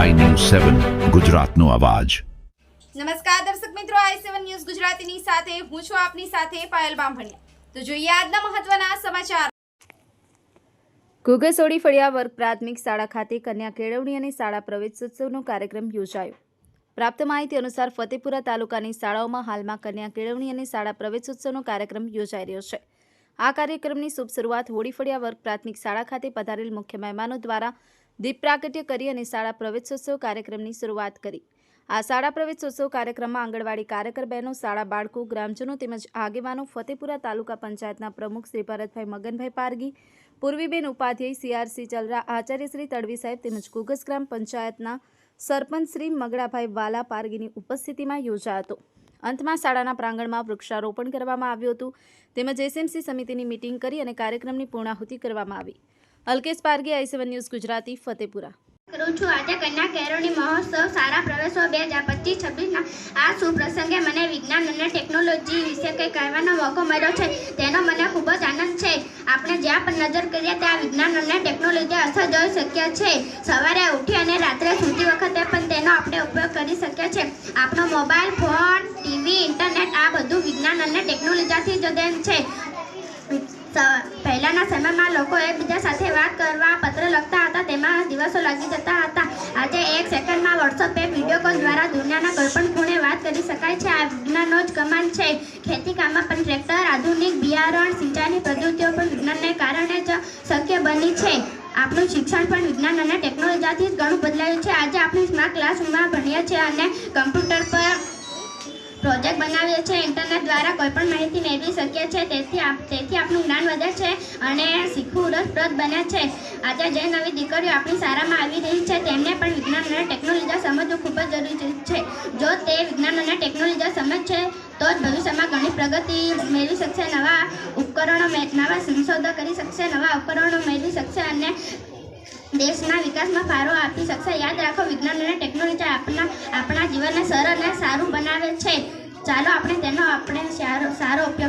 સેવન ગુજરાતનો અવાજ. નમસ્કાર દર્શક મિત્રો આઈ સેવન ન્યૂઝ ગુજરાતીની સાથે હું છું આપની સાથે પાયલ બામભણિયા. તો જોઈએ આજના મહત્વના સમાચાર. ઘુઘસોડી ફળિયા વર્ગ પ્રાથમિક શાળા ખાતે કન્યા કેળવણી અને શાળા પ્રવેશોત્સવનો કાર્યક્રમ યોજાયો. પ્રાપ્ત માહિતી અનુસાર ફતેપુરા તાલુકાની શાળાઓમાં હાલમાં કન્યા કેળવણી અને શાળા પ્રવેશોત્સવનો કાર્યક્રમ યોજાઈ રહ્યો છે. આ કાર્યક્રમની શુભ શરૂઆત હોળી ફળિયા વર્ગ પ્રાથમિક શાળા ખાતે પધારેલ મુખ્ય મહેમાનો દ્વારા દીપ પ્રાગટ્ય કરી અને શાળા પ્રવેશોત્સવ કાર્યક્રમની શરૂઆત કરી. આ શાળા પ્રવેશોત્સવ કાર્યક્રમમાં આંગણવાડી કાર્યકર બહેનો, શાળા બાળકો, ગ્રામજનો તેમજ આગેવાનો, ફતેપુરા તાલુકા પંચાયતના પ્રમુખ શ્રી ભરતભાઈ મગનભાઈ પારગી, પૂર્વીબેન ઉપાધ્યાય, સીઆરસી ચલરા આચાર્ય શ્રી તડવી સાહેબ તેમજ કુગસ ગ્રામ પંચાયતના સરપંચ શ્રી મગડાભાઈ વાલા પારગીની ઉપસ્થિતિમાં યોજાયો હતો. અંતમાં શાળાના પ્રાંગણમાં વૃક્ષારોપણ કરવામાં આવ્યું હતું. તેમજ એસએમસી સમિતિની મિટિંગ કરી અને કાર્યક્રમની પૂર્ણાહુતિ કરવામાં આવી. Alkesh Pargi I seven news, Gujarati, Fatepura. કરું છું. આજે કન્યા કેરોની મહોત્સવ સારા પ્રવેશો બે હજાર પચીસ, છવ્વીસના. આ સુપ્રસંગે મને વિજ્ઞાન અને ટેકનોલોજી વિશે કંઈ કહેવાનો મોકો મળ્યો છે, તેનો મને ખૂબ જ આનંદ છે. આપણે જ્યાં પણ નજર કરીએ, ત્યાં વિજ્ઞાન અને ટેકનોલોજી અસર જોઈ શકીએ છે. સવારે ઉઠી અને રાત્રે સૂતી વખતે પણ તેનો આપણે ઉપયોગ કરી શકીએ છીએ. આપણો મોબાઈલ, ફોન, ટીવી, ઇન્ટરનેટ આ બધું વિજ્ઞાન અને ટેકનોલોજીથી જ છે. એકબીજા સાથે વાત કરવા પત્ર લખતા હતા. તેમાં દિવસો લાગી જતા હતા. આજે એક સેકન્ડમાં વોટ્સઅપ પે વીડિયો કોલ દ્વારા દુનિયાના કોઈપણ ખૂણે વાત કરી શકાય છે. આ વિજ્ઞાનનો જ કમાન છે. ખેતી કામમાં પણ ટ્રેક્ટર, આધુનિક બિયારણ, સિંચાઈની પદ્ધતિઓ પણ વિજ્ઞાનને કારણે જ શક્ય બની છે. આપણું શિક્ષણ પણ વિજ્ઞાન અને ટેકનોલોજીથી જ ઘણું બદલાયું છે. આજે આપણે સ્માર્ટ ક્લાસરૂમમાં ભણીએ છીએ અને કમ્પ્યુટર પર પ્રોજેક્ટ બનાવીએ છીએ. ઇન્ટરનેટ દ્વારા કોઈપણ માહિતી મેળવી શકીએ છીએ. તેથી આપ તેથી વધે છે અને શીખવું રસપ્રદ બને છે. આજે જે નવી દીકરીઓ આપણી શાળામાં આવી રહી છે, તેમને પણ વિજ્ઞાન અને ટેકનોલોજી સમજવું ખૂબ જ જરૂરી છે. જો તે વિજ્ઞાન અને ટેકનોલોજી સમજશે તો જ ભવિષ્યમાં ઘણી પ્રગતિ મેળવી શકશે, નવા ઉપકરણો નવા સંશોધન કરી શકશે, નવા ઉપકરણો મેળવી શકશે અને દેશના વિકાસમાં ફાળો આપી શકશે. યાદ રાખો, વિજ્ઞાન અને ટેકનોલોજી આપણા આપણા જીવનને સરળ અને સારું બનાવે છે. ચાલો આપણે તેનો આપણે સારો સારો ઉપયોગ